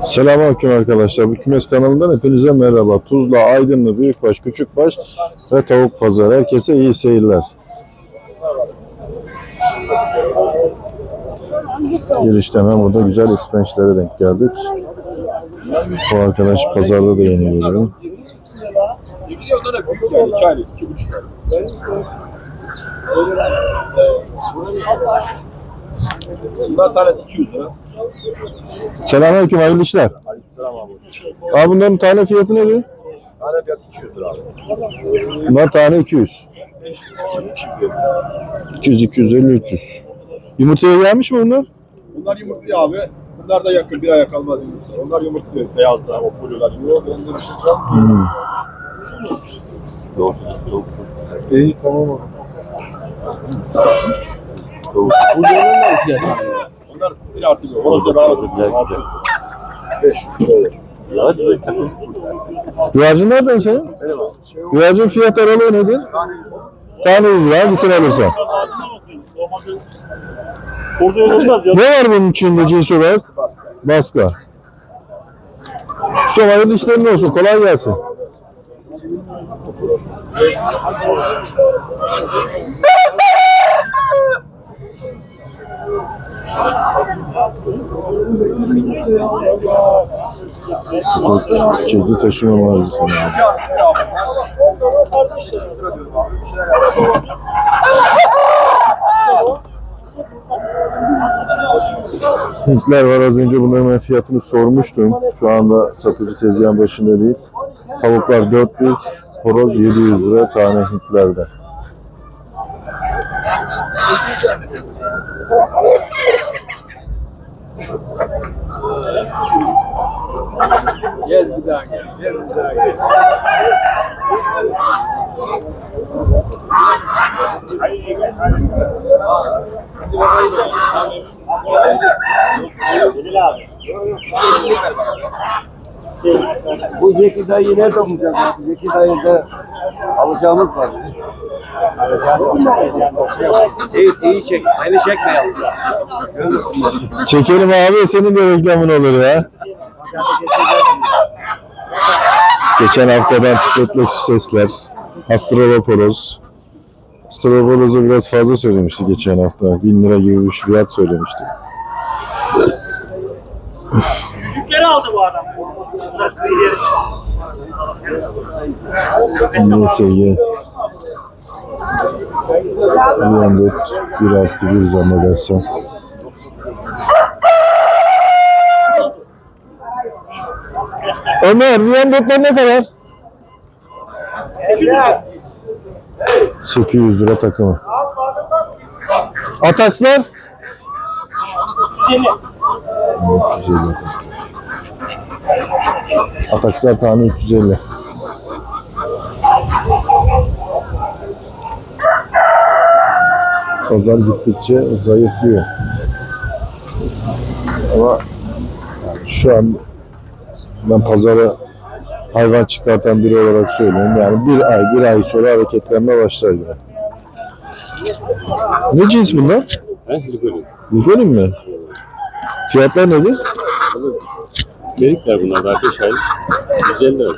Selamünaleyküm arkadaşlar. Bu Kümes kanalından hepinize merhaba. Tuzla, Aydınlı, Büyükbaş, Küçükbaş ve Tavuk Pazarı. Herkese iyi seyirler. Girişte hemen burada güzel expansion'lere denk geldik. Bu arkadaş pazarda da yeni görüyorum. Bunlar tanesi 200 lira. Selamünaleyküm, hayırlı işler. Aleykümselam abi. Abi bunların tane fiyatı ne diyor? Tane fiyat 200 lira abi. Bunlar tane 200. 500, 250. 200, 250, 300. Yumurtaya gelmiş mi bunlar? Bunlar yumurtluyor abi. Bunlar da yakın bir aya kalmaz yumurtluyor. Onlar yumurtluyor. Beyazlar, o folyolar yiyor. Ben de bir şey Hmm. İyi tamam abi. Onlar bir artı bir. Orası daha ucuz. 500 lira. Güvercin nereden abi. Güvercin fiyat aralığı nedir? Tane Tane 100 lira hangisini alırsan. Ne var bunun içinde cins olarak? Baska. Usta hayırlı işlerin olsun. Kolay gelsin. Kedi taşıma mağazası. Hintler var az önce bunların fiyatını sormuştum. Şu anda satıcı tezgahın başında değil. Tavuklar 400, horoz 700 lira tane Hintlerde. Gez bir daha gez. Gez bir daha gez. Bu Zeki dayıyı nerede bulacağız? Zeki dayıda alacağımız var. Seyit iyi çek. Beni çekme yalnız. Çekelim abi senin de reklamın olur ya. Geçen haftadan Spetlex sesler. Astrolopoulos. Astrolopoulos'u biraz fazla söylemişti geçen hafta. 1000 lira gibi bir fiyat söylemişti. Yükleri aldı bu adam. NSG. Bir 1 artı 1 zannedersem. Ömer, Viyandotlar ne kadar? 800 lira takımı. Atakslar? 150. 350 atakslar. Atakslar tane 350. Pazar gittikçe zayıflıyor. Ama yani şu an ben pazara hayvan çıkartan biri olarak söylüyorum. Yani bir ay, bir ay sonra hareketlenme başlar yine. Ne cins bunlar? Görüyorum. Yıkanım mi? Fiyatlar nedir? Delikler bunlar daha 5 aylık. 150 lira.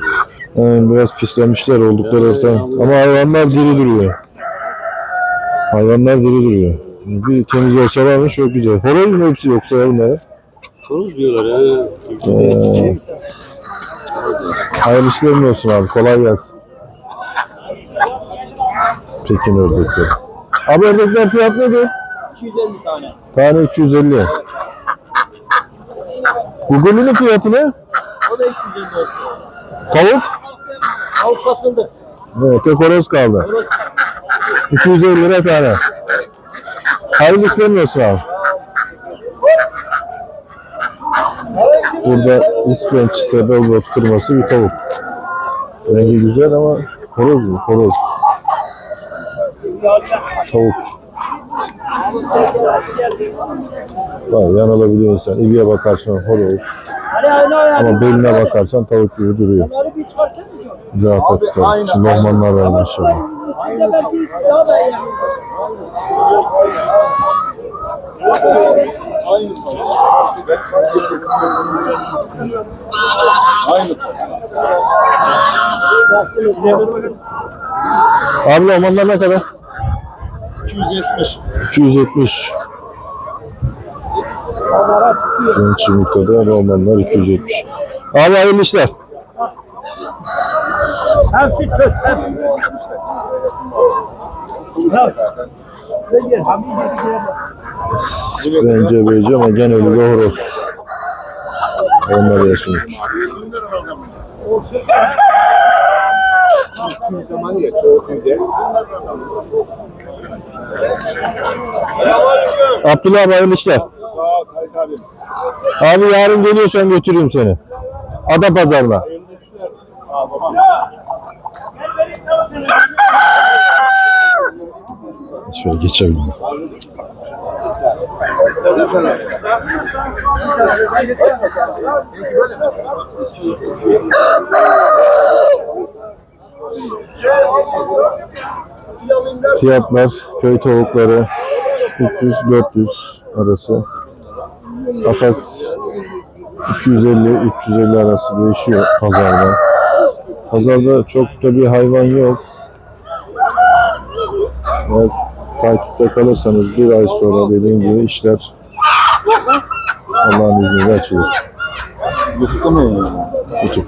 Yani biraz pislenmişler oldukları ortam. Ama hayvanlar diri duruyor. Hayvanlar diri duruyor. Bir temiz olsalar mı çok güzel. Horoz mu hepsi yoksa bunlara? Toruz diyorlar ya. Ee, hayırlı işlerin olsun abi. Kolay gelsin. Pekin ördekleri. Abi ördekler fiyat nedir? 250 tane. Tane 250. Google'ün fiyatı ne? O da 250 olsun. Tavuk? Tavuk satıldı. Evet, tek horoz kaldı. 250 lira tane. Hayırlı işlerin olsun abi. Burada ispenç, sebebot kırması bir tavuk. Rengi güzel ama horoz mu? Horoz. Tavuk. Vay yanılabiliyor insan. İbiye bakarsan horoz. Ama beline bakarsan tavuk gibi duruyor. Güzel atakslar. Şimdi Lohmanlar var maşallah. Aynı Aynı Abi ormanlar ne kadar? 270. 270. Genç yumurtada romanlar 270. Abi hayırlı işler. Hepsi kötü. Hepsi Bence bence ama gene öyle bir horoz. Onlar yaşıyor. zaman ya çoğu köyde. Abdullah abi hayırlı işler. Sağ ol abi. Yarın geliyorsan götüreyim seni. Ada pazarına. Şöyle geçebilirim. Fiyatlar köy tavukları 300-400 arası. Atax 250-350 arası değişiyor pazarda. Pazarda çok da bir hayvan yok. Eğer takipte kalırsanız bir ay sonra dediğim gibi işler Allah'ın izniyle açılır. Yufka mı yani? YouTube.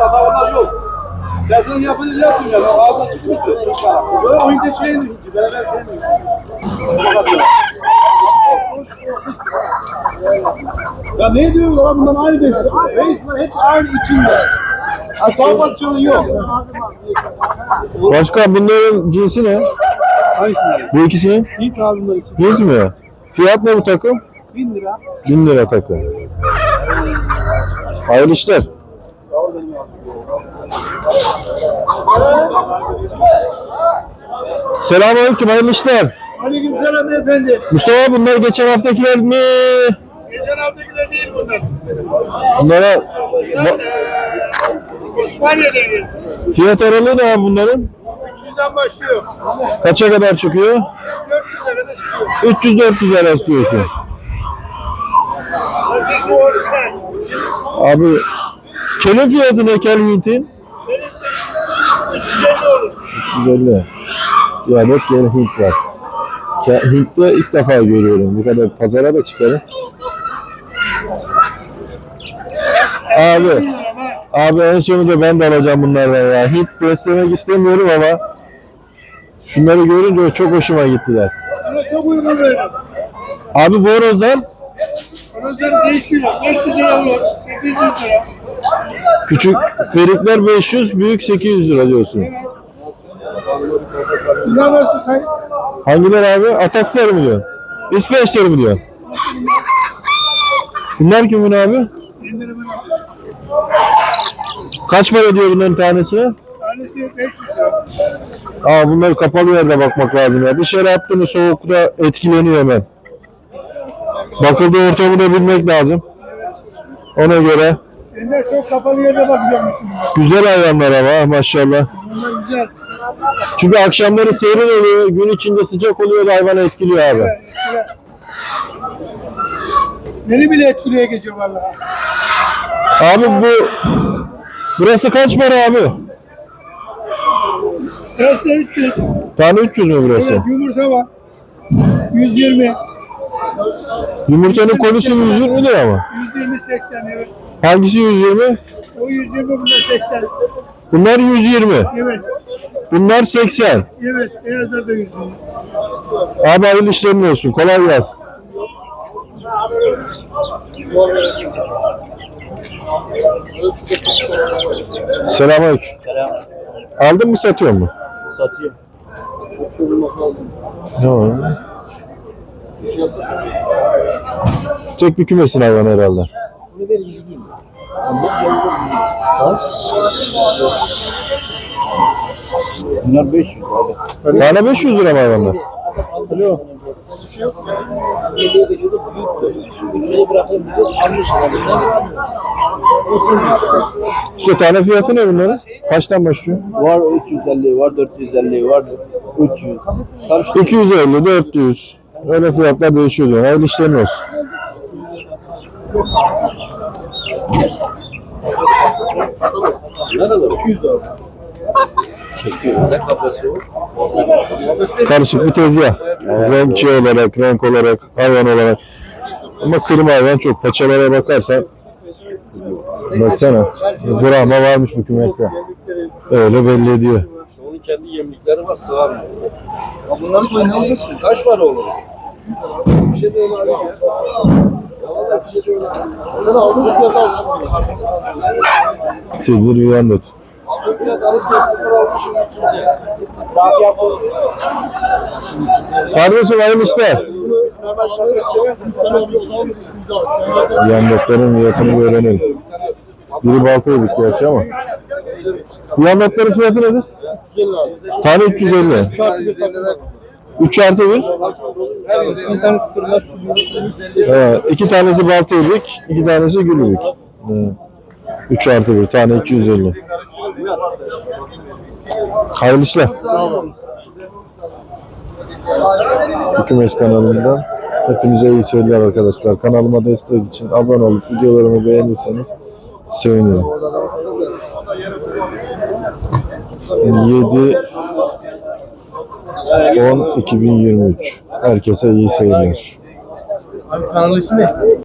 Adamlar yok. Ben sana yapınca yaptım ya. Ağzına çıkmıştı. Böyle oyunda şey mi? Beraber şey mi? Ya ne diyorlar bundan aynı beş. Beş hep aynı içinde. Asal pozisyonu yok. Başka bunların cinsi ne? Hangisinde? Bu ikisinin? Hint abi bunlar için. Hint mi? Fiyat ne bu takım? 1000 lira. 1000 lira takım. Hayırlı işler. Sağ ol benim abi. Selamünaleyküm hayırlı işler. Aleyküm selam efendi. Mustafa bunlar geçen haftakiler mi? Geçen haftakiler değil bunlar. Bunlara Bunlar Osmaniye'den geldi. fiyat aralığı ne abi bunların? 300'den başlıyor. Kaça kadar çıkıyor? 400'e kadar çıkıyor. 300-400 arası diyorsun. Abi kelin fiyatı ne kel Hint'in? Benim de 350 olur. 350. Bir adet kel Hint var. Hint'te ilk defa görüyorum. Bu kadar pazara da çıkarım. Abi, abi en sonunda ben de alacağım bunlardan ya. Hint beslemek istemiyorum ama şunları görünce çok hoşuma gittiler. Buna çok uygun veriyorum. Abi bu horozlar Horozlar değişiyor. 500 lira olur. 800 lira. küçük ferikler 500, büyük 800 lira diyorsun. Bunlar nasıl say? Hangiler abi? Atakslar mı diyorsun? İsveçler mi diyorsun? Bunlar kimin abi? Kaç para diyor bunların tanesine? tanesi 500 lira. Aa bunları kapalı yerde bakmak lazım ya. Dışarı attığını soğukta etkileniyor hemen. Bakıldığı ortamı da bilmek lazım. Ona göre Ender çok kapalı yerde bakıyormuşsun. güzel hayvanlar ama maşallah. Bunlar güzel. Çünkü akşamları serin oluyor, gün içinde sıcak oluyor da hayvanı etkiliyor abi. Evet, güzel. Beni bile etkiliyor gece vallahi. Abi bu burası kaç para abi? Burası da 300. Tane 300 mü burası? Evet, yumurta var. 120. Yumurtanın konusu 120 lira mı? 120 80 evet. Hangisi 120? O 120 bunlar 80. Bunlar 120. Evet. Bunlar 80. Evet. Beyazlar da 120. Abi hayırlı işlerin olsun. Kolay gelsin. Selamünaleyküm. Selam. Aldın mı satıyor mu? Satıyor. Ne var? Tek bir kümesin hayvan herhalde. Bunlar 500 abi. Tane 500 lira mı hayvanlar? Geriye veriyordu, büyük 300'e bırakalım diyor, almışlar. Nasıl İşte tane fiyatı ne bunların? Kaçtan başlıyor? Var 350, var 450, var 300. Karşı 250, 400. Öyle fiyatlar değişiyor diyor. Hayırlı işlerin olsun. ne kadar? 200 lira. Çekiyor. Ne kafası o? Karışık bir tezgah. Renkçi olarak, renk olarak, hayvan olarak. Ama kırma hayvan çok. Paçalara bakarsan baksana. Brahma varmış bu kümeste. Öyle belli ediyor. Onun kendi yemlikleri var, sığar? Bunları koy ne olacaksın? Kaç para olur? Bir şey de öyle abi. Vallahi bir şey de öyle. Onları aldım. Kardeşim hayırlı işler. Viyandetlerin fiyatını öğrenelim. Biri balta yedik gerçi ama. Viyandetlerin fiyatı nedir? 350 abi. Tane 350. Şartlı bir takım. 3 artı 1. Bir tanesi kırmızı şu iki tanesi balta yedik, iki tanesi gülübük. Evet. 3 artı 1, tane 250. Hayırlı işler. Hükümet kanalından hepinize iyi seyirler arkadaşlar. Kanalıma destek için abone olup videolarımı beğenirseniz sevinirim. 7 10 2023 Herkese iyi seyirler. Kanal ismi?